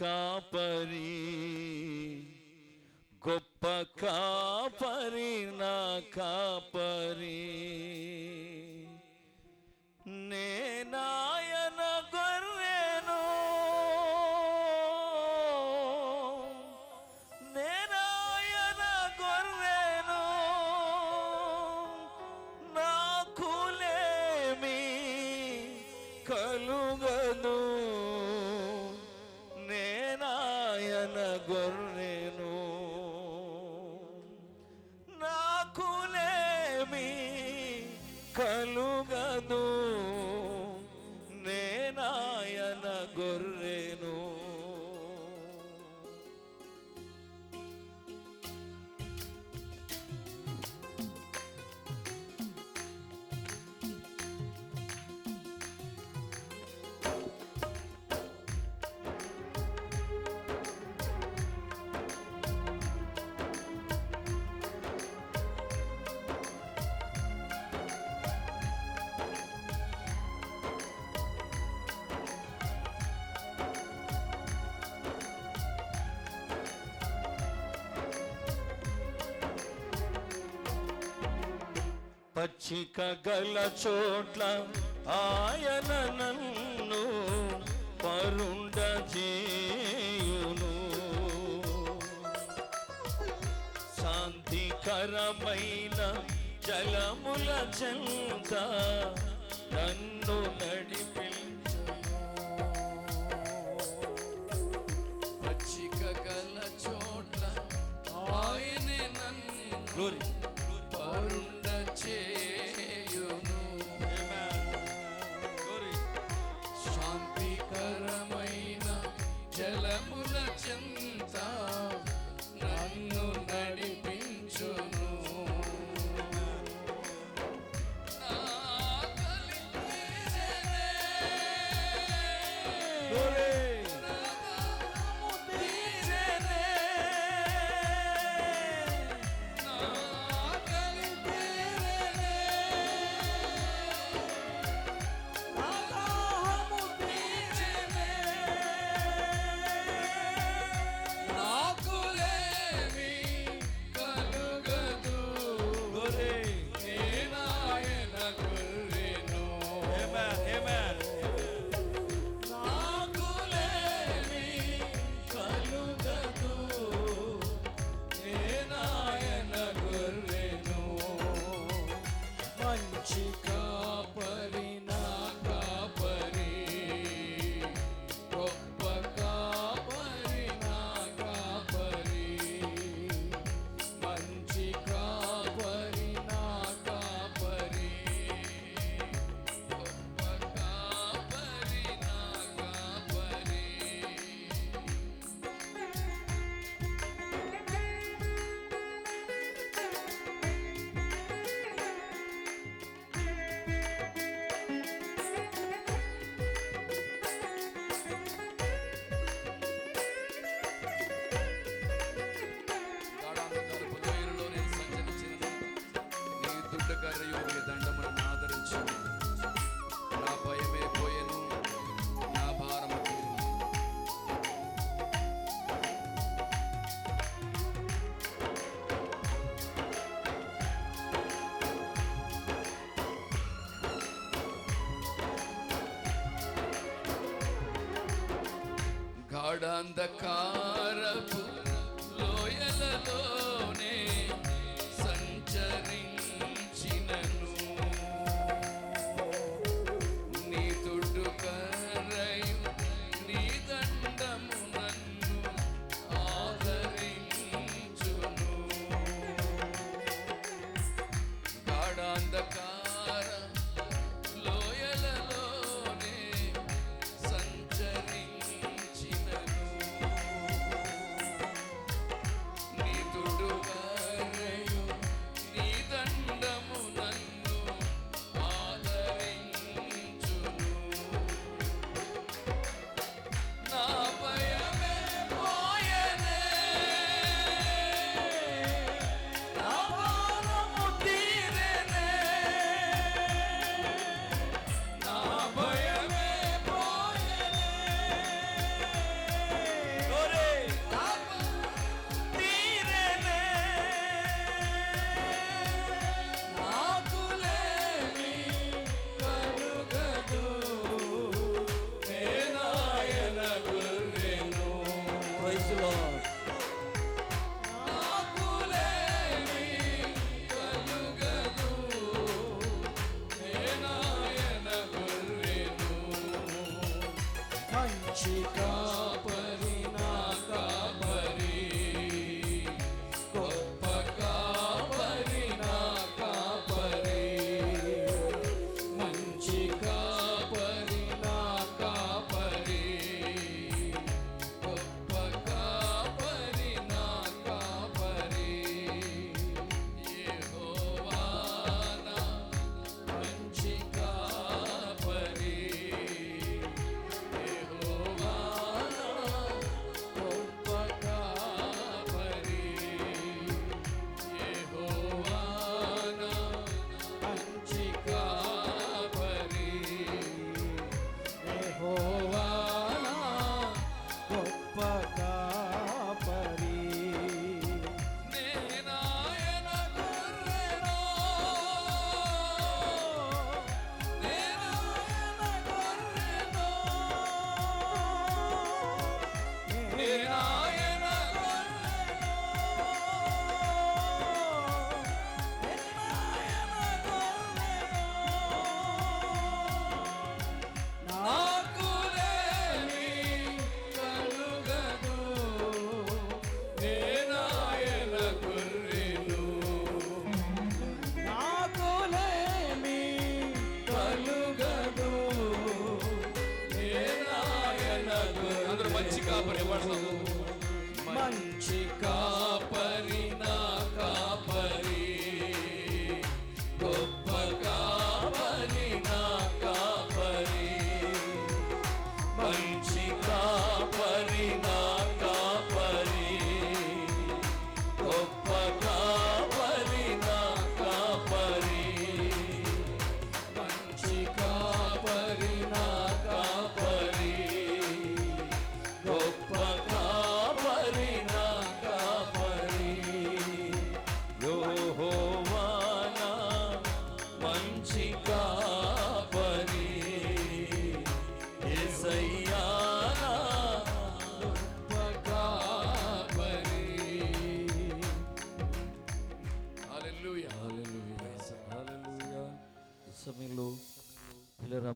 కాపరి గొప్ప కాపరి నా కాపరి. गुरुदेव పచ్చిక గల చోట్ల ఆయన నన్ను పరుండ చేయును. శాంతికరమైన జలముల చెంత నన్ను నడి గాఢాంధకారపు లోయలలో canticar